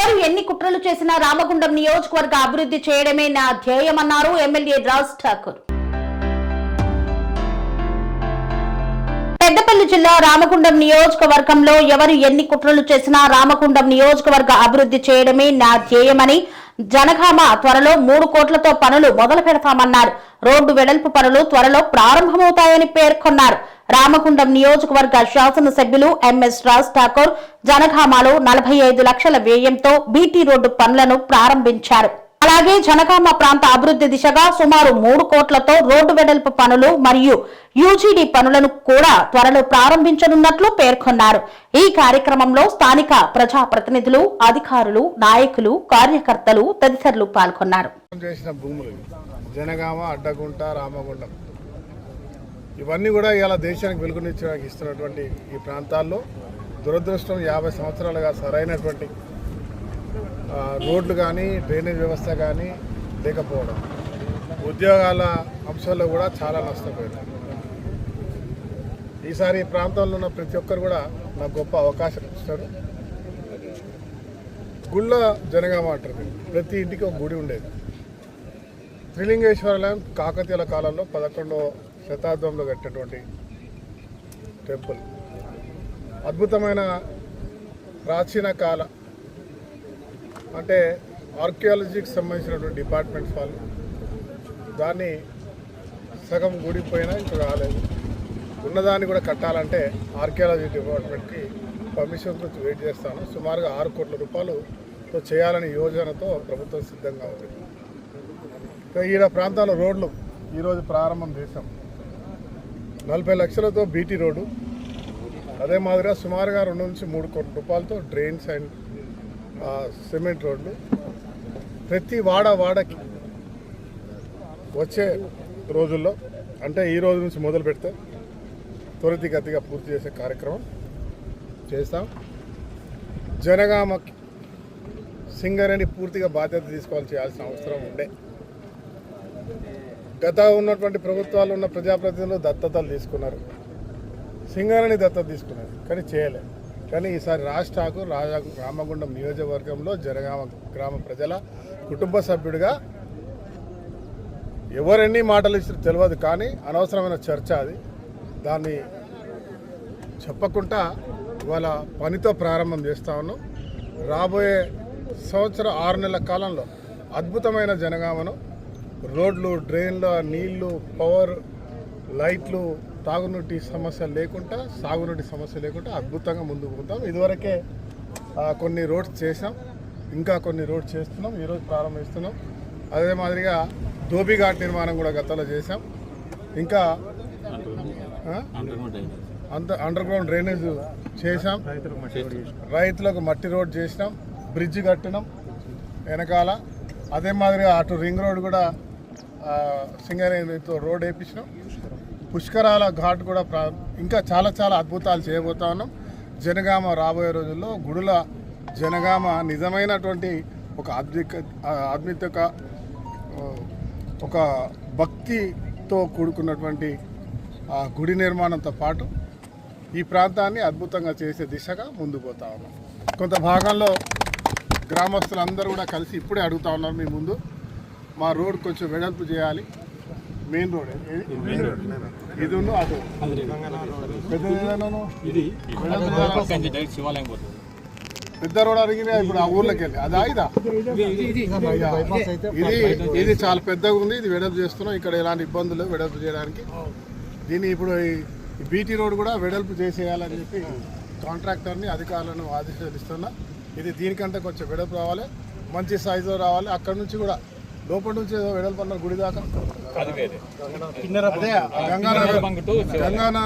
ఎవరు ఎన్ని కుట్రలు చేసినా రామగుండం నియోజకవర్గ అభివృద్ధి చేయడమే నా ధ్యేయమన్నారు ఎమ్మెల్యే రాజ్ ఠాకూర్. పెద్దపల్లి జిల్లా రామగుండం నియోజకవర్గంలో ఎవరు ఎన్ని కుట్రలు చేసినా రామగుండం నియోజకవర్గ అభివృద్ధి చేయడమే నా ధ్యేయమని జనగామ త్వరలో మూడు కోట్లతో పనులు మొదలు పెడతామన్నారు. రోడ్డు వెడల్పు పనులు త్వరలో ప్రారంభమవుతాయని పేర్కొన్నారు. రామగుండం నియోజకవర్గ శాసనసభ్యులు ఎంఎస్ రాజ్ ఠాకూర్ జనగామలో నలభై ఐదు లక్షల వ్యయంతో బీటీ రోడ్డు పనులను ప్రారంభించారు. అలాగే జనగామ ప్రాంత అభివృద్ధి దిశగా సుమారు మూడు కోట్లతో రోడ్డు వెడల్పు పనులు మరియు యూజీడీ పనులను కూడా త్వరలో ప్రారంభించనున్నట్లు పేర్కొన్నారు. ఈ కార్యక్రమంలో స్థానిక ప్రజాప్రతినిధులు అధికారులు నాయకులు కార్యకర్తలు తదితరులు పాల్గొన్నారు. జనగామ అడ్డగుంట రామగుండం. ఇవన్నీ కూడా ఇలా దేశానికి వెలుగునిచ్చడానికి ఇస్తున్నటువంటి ఈ ప్రాంతాల్లో దురదృష్టం యాభై సంవత్సరాలుగా సరైనటువంటి రోడ్లు కానీ డ్రైనేజ్ వ్యవస్థ కానీ లేకపోవడం ఉద్యోగాల అంశాల్లో కూడా చాలా నష్టపోయారు. ఈసారి ఈ ప్రాంతంలో ఉన్న ప్రతి ఒక్కరు కూడా నాకు గొప్ప అవకాశం ఇస్తారు గుళ్ళ జనగామ అంటారు. ప్రతి ఇంటికి ఒక గుడి ఉండేది. త్రిలింగేశ్వరాలయం కాకతీయుల కాలంలో పదకొండవ శతాబ్దంలో కట్టినటువంటి టెంపుల్. అద్భుతమైన ప్రాచీన కాల అంటే ఆర్కియాలజీకి సంబంధించినటువంటి డిపార్ట్మెంట్స్ వాళ్ళు దాన్ని సగం గుడిపోయినా ఇంకా రాలేదు. ఉన్నదాన్ని కూడా కట్టాలంటే ఆర్కియాలజీ డిపార్ట్మెంట్కి పర్మిషన్ వెయిట్ చేస్తాను. సుమారుగా ఆరు కోట్ల రూపాయలుతో చేయాలనే యోజనతో ప్రభుత్వం సిద్ధంగా ఉంది. ఈడ ప్రాంతాల రోడ్లు ఈరోజు ప్రారంభం చేశాం. నలభై లక్షలతో బీటీ రోడ్డు. అదే మాదిరిగా సుమారుగా రెండు నుంచి మూడు కోట్ల రూపాయలతో డ్రైన్స్ అండ్ సిమెంట్ రోడ్లు. ప్రతి వాడ వాడకి వచ్చే రోజుల్లో అంటే ఈ రోజు నుంచి మొదలు పెడితే త్వరితగతిగా పూర్తి చేసే కార్యక్రమం చేస్తాం. జనగామకి సింగరేణి పూర్తిగా బాధ్యత తీసుకోవాలి చేయాల్సిన అవసరం ఉండే. గత ఉన్నటువంటి ప్రభుత్వాలు ఉన్న ప్రజాప్రతినిధులు దత్తతలు తీసుకున్నారు. సింగరేణి దత్తత తీసుకున్నారు కానీ చేయలేదు కానీ ఈసారి రాజ్ ఠాకూర్ రాజా రామగుండం నియోజకవర్గంలో జనగామ గ్రామ ప్రజల కుటుంబ సభ్యుడిగా ఎవరెన్ని మాటలు ఇచ్చారో తెలియదు కానీ అనవసరమైన చర్చ అది. దాన్ని చెప్పకుండా ఇవాళ పనితో ప్రారంభం చేస్తా ఉన్నాం. రాబోయే సంవత్సరం ఆరు నెలల కాలంలో అద్భుతమైన జనగామను రోడ్లు డ్రైన్లు నీళ్ళు పవర్ లైట్లు తాగునీటి సమస్య లేకుండా సాగునీటి సమస్య లేకుండా అద్భుతంగా ముందుకు పోతాం. ఇదివరకే కొన్ని రోడ్స్ చేసాం ఇంకా కొన్ని రోడ్స్ చేస్తున్నాం. ఈరోజు ప్రారంభిస్తున్నాం. అదే మాదిరిగా ధోబీఘాట్ నిర్మాణం కూడా గతంలో చేసాం ఇంకా అంత అండర్ గ్రౌండ్ డ్రైనేజ్ చేసాం రైతులకు మట్టి రోడ్ చేసినాం. బ్రిడ్జ్ కట్టినాం. వెనకాల. అదే మాదిరిగా అటు రింగ్ రోడ్ కూడా సింగరేణితో రోడ్ వేయించినాం పుష్కరాల ఘాట్ కూడా ప్రా ఇంకా చాలా చాలా అద్భుతాలు చేయబోతా ఉన్నాం. జనగామ రాబోయే రోజుల్లో గుడుల జనగామ నిజమైనటువంటి ఒక ఆధ్యాత్మిక ఆధ్మిక ఒక భక్తితో కూడుకున్నటువంటి ఆ గుడి నిర్మాణంతో పాటు ఈ ప్రాంతాన్ని అద్భుతంగా చేసే దిశగా ముందుకు పోతా ఉన్నాం. కొంత భాగంలో గ్రామస్తులందరూ కూడా కలిసి ఇప్పుడే అడుగుతా ఉన్నారు మీ ముందు. మా రోడ్ కొంచెం వెడల్పు చేయాలి. మెయిన్ రోడ్ ఇది ఉన్న అటు. పెద్ద? శివాలయం పెద్ద రోడ్ అడిగినా ఇప్పుడు ఆ ఊర్లోకి వెళ్ళి. అది ఆయిదా ఇది ఇది చాలా పెద్దగా ఉంది. ఇది వెడల్పు చేస్తున్నాం. ఇక్కడ ఎలాంటి ఇబ్బందులు వెడల్పు చేయడానికి. దీన్ని ఇప్పుడు ఈ బీటీ రోడ్ కూడా వెడల్పు చేసేయాలని చెప్పి కాంట్రాక్టర్ని అధికారులను ఆదేశాలు ఇస్తున్నా. ఇది దీనికంటే కొంచెం వెడల్పు రావాలి. మంచి సైజు రావాలి. అక్కడ నుంచి కూడా లోపల నుంచి ఏదో వెడల్పు అన్నారు గుడి దాకా? అది గంగానగర్.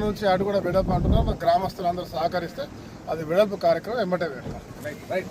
నుంచి అటు కూడా వెడల్పు అంటున్నాం గ్రామస్తులందరూ సహకరిస్తే అది వెడల్పు కార్యక్రమం ఎమ్మటే పెడతాం right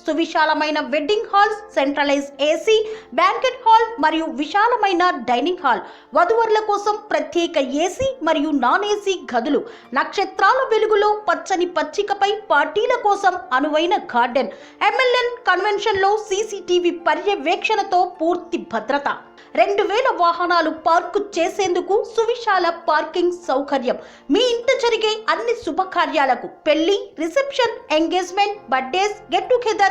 సువిశాలమైన wedding halls centralise AC banquet hall మరియు విశాలమైన డైనింగ్ హాల్. వధువరుల కోసం ప్రత్యేక ఏసీ మరియు నాన్ ఏసీ గదులు. నక్షత్రాల వెలుగులో పచ్చని పచ్చికపై పార్టీల కోసం అనువైన గార్డెన్. ఎంఎల్ఎన్ కన్వెన్షన్లో సీసీటీవీ పర్యవేక్షణతో పూర్తి భద్రత. రెండు వేల వాహనాలు పార్కు చేసేందుకు సువిశాల పార్కింగ్ సౌకర్యం. మీ ఇంట జరిగే అన్ని శుభకార్యాలకు పెళ్ళి reception engagement birthdays get together